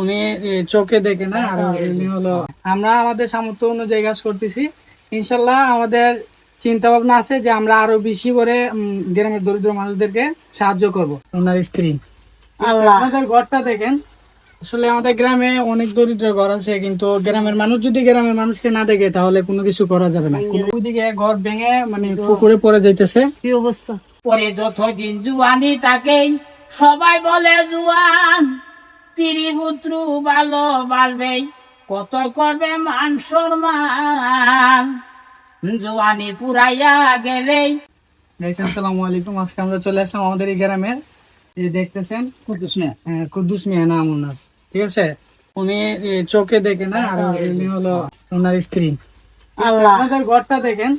উনি চোখে দেখে না আর উনি হলো আমরা আমাদের সামর্থ্য অনুযায়ী কাজ করতেছি। ইনশাল্লাহ আমাদের চিন্তা ভাবনা আছে যে আমরা আরও বেশি করে গ্রামের দরিদ্র মানুষদেরকে সাহায্য করব ওনার স্ত্রী। আল্লাহ। আমাদের ঘরটা দেখেন। আসলে আমাদের গ্রামে অনেক দরিদ্র ঘর আছে কিন্তু গ্রামের মানুষ যদি গ্রামের মানুষকে না দেখে তাহলে কোনো কিছু করা যাবে না। ওইদিকে ঘর ভেঙে মানে পুকুরে পড়ে যাইতেছে। কি অবস্থা? পরে যতদিন জুয়ানি থাকে সবাই বলে জুয়ান। তিরিপুত্র ভালো বাড়বে কত করবে মান সম্মান? জুয়ানি পুরাইয়া গেলেই আসসালামু আলাইকুম আজকে আমরা চলে আসলাম আমাদের এই গ্রামের। এই দেখতেছেন কুদ্দুস মিয়া। হ্যাঁ, কুদ্দুস মিয়া নাম ওনার। ঠিক আছে? উনি চোখে দেখে না আর উনি হলো ওনার স্ত্রী। আমাদের ঘরটা দেখেন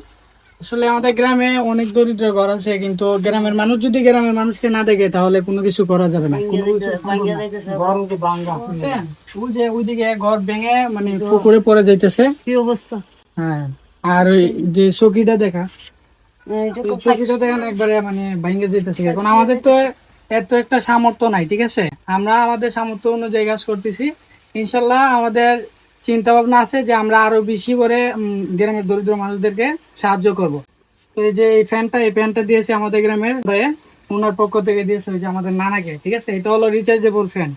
আসলে আমাদের গ্রামে অনেক দরিদ্র ঘর আছে কিন্তু গ্রামের মানুষ যদি গ্রামের মানুষকে না দেখে তাহলে কোনো কিছু করা যাবে না। যে ওইদিকে ঘর ভেঙে মানে পুকুরে পড়ে যাইতেছে। কি অবস্থা? হ্যাঁ আর ওই যে চকিটা দেখা চকিটা দেখেন একবারে মানে ভাঙ্গে যেতেছে এখন আমাদের তো এত একটা সামর্থ্য নাই ঠিক আছে? আমরা আমাদের সামর্থ্য অনুযায়ী কাজ করতেছি। ইনশাল্লাহ আমাদের চিন্তা ভাবনা আছে যে আমরা আরও বেশি করে গ্রামের দরিদ্র মানুষদেরকে সাহায্য করব। তো এই যে এই ফ্যানটা এই ফ্যানটা দিয়েছে আমাদের গ্রামের হয়ে ওনার পক্ষ থেকে দিয়েছে যে আমাদের নানাকে ঠিক আছে? এটা হলো রিচার্জেবল ফ্যান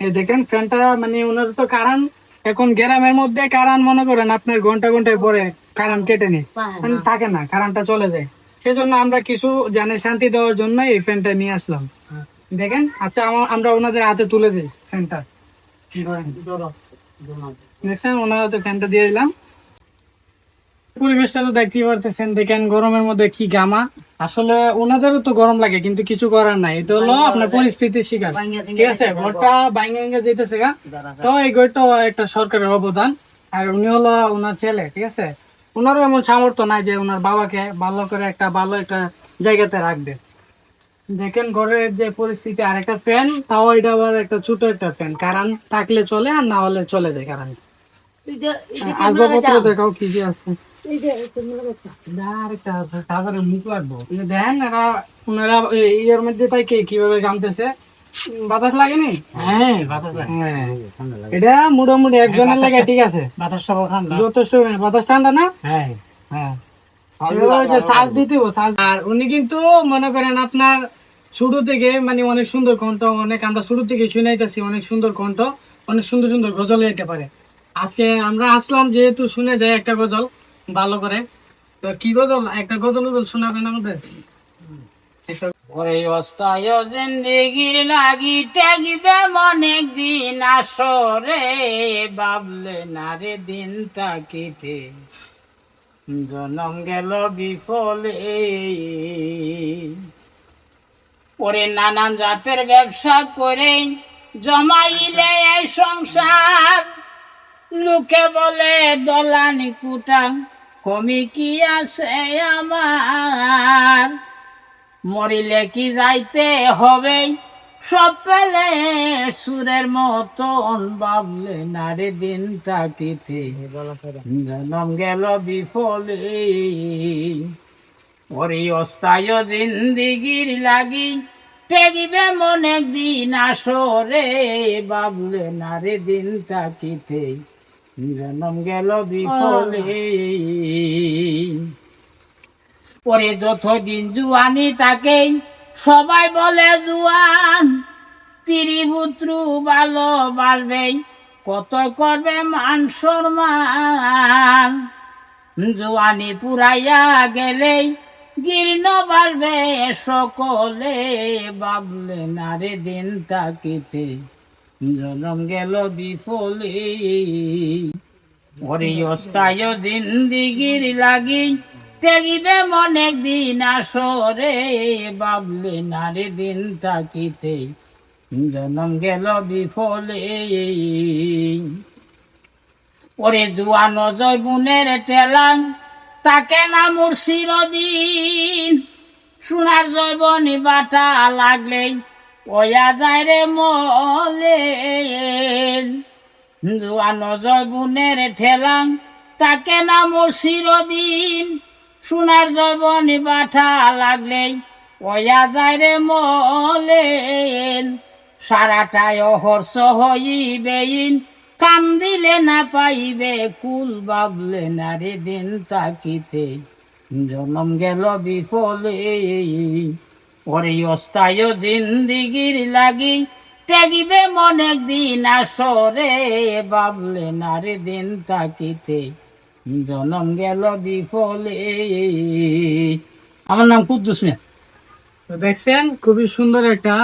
এই দেখেন ফ্যানটা মানে ওনার তো কারণ এখন গ্রামের মধ্যে কারণ মনে করেন আপনার ঘণ্টা ঘন্টায় পরে কারণ কেটে নেই মানে থাকে না কারেন্টটা চলে যায়। সেজন্য আমরা কিছু জানে শান্তি দেওয়ার জন্য এই ফ্যানটা নিয়ে আসলাম। দেখেন আচ্ছা আমরা ওনাদের হাতে তুলে দিই ফ্যানটা দেখছেন ওনার হাতে ফ্যানটা দিয়ে দিলাম। পরিবেশটা তো দেখতেই পারতেছেন দেখেন গরমের মধ্যে কি গামা। আসলে ওনাদেরও তো গরম লাগে কিন্তু কিছু করার নাই। এটা হলো আপনার পরিস্থিতির শিকার। ঠিক আছে ঘরটা বাইঙ্গে যেতেছে গা। তো এই ঘরটা একটা সরকারের অবদান। আর উনি হলো ওনার ছেলে ঠিক আছে? ওনারও এমন সামর্থ্য নাই যে ওনার বাবাকে ভালো করে একটা ভালো একটা জায়গাতে রাখবে। দেখেন ঘরের যে পরিস্থিতি আর একটা ফ্যান তাও এটা আবার একটা ছোট একটা ফ্যান। কারণ থাকলে চলে আর না হলে চলে যায় কারণ আসবাবপত্র দেখাও কি কি আছে। আর একটা তাদের মুখ লাগবো। এই যে দেখেন এরা ওনারা এই- ইয়ের মধ্যে তাই কে কীভাবে ঘামতেছে বাতাস লাগেনি? হ্যাঁ এটা মোটামুটি একজনের লাগে ঠিক আছে। বাতাসটা ঠান্ডা। যথেষ্ট বাতাস ঠান্ডা না? হ্যাঁ হ্যাঁ। শ্বাস দিতে আর উনি কিন্তু মনে করেন আপনার শুরু থেকে মানে অনেক সুন্দর কণ্ঠ অনেক আমরা শুরু থেকে শুনাইতেছি অনেক সুন্দর কণ্ঠ অনেক সুন্দর সুন্দর গজল গাইতে পারে। আজকে আমরা আসলাম যেহেতু শুনে যাই একটা গজল, ভালো করে। তো কি গজল? একটা গজল গজল শোনাবেন আমাদের? ওরে জনম গেল বিফলে। ওরে নানান জাতের ব্যবসা করে জমাইলে সংসার। লোকে বলে, দলানি কুটাং কমি কি আছে আমার? মরিলে কি যাইতে হবে? সব পেলে সুরের মতন বাবলে নারে দিন তাকিতে জনম গেল বিফলে। ওরে অস্থায় জিন্দিগির লাগি পেগিবে মনে দিন আসরে, বাবলে নারে দিন তাকিতে জনম গেল বিফলে। পরে যতদিন জুয়ানি থাকে সবাই বলে জুয়ান তিরিপুত্র ভালো বাড়বে কত করবে মান সম্মান। জুয়ানি পুরাইয়া গেলে গীর্ণ বাড়বে সকলে বাবলে নারে দিন তাকিতে। জনম গেল বিফলে। ওরে অস্থায় জিন্দিগির লাগি টেগিবে মনে দিন আসরে। বাবলে নারে দিন তাকিতে জনম গেল বিফলে। ওরে জুয়ান জৈবুনের টেলাং তাকে না মোর চিরদিন সোনার জৈবনি বাটা লাগলে ওয়া যায় রে মলে। জুয়ান জৈবুনের ঠেলাং, তাকে না মোর চিরদিন সোনার জৈবনি বাটা লাগলে ওয়া যায় রে মলেন সারাটায় অহর্ষ হইবেইন কান্দিলে না পাইবে কুল বাবলে না দিন তাকিতে। জনম গেল বিফলে। ওরে অস্থায় জিন্দিগির লাগি ত্যাগিবে মনে দিন আসরে বাবলে না রে দিন তাকিতে জনম গেল বিফলে। আমার নাম কুদ্দুস মিয়া। দেখছেন, খুবই সুন্দর একটা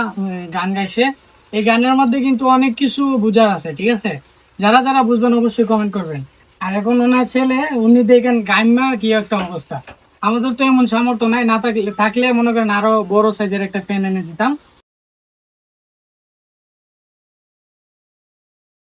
গান গাইছে। এই গানের মধ্যে কিন্তু অনেক কিছু বোঝার আছে, ঠিক আছে? যারা যারা বুঝবেন অবশ্যই কমেন্ট করবেন। আর এখন ওনার ছেলে, উনি দেখেন গাইমা কি একটা অবস্থা। আমাদের তো এমন সামর্থ্য নাই, না থাকলে থাকলে মনে করেন আরও বড় সাইজের একটা ফ্যান এনে দিতাম।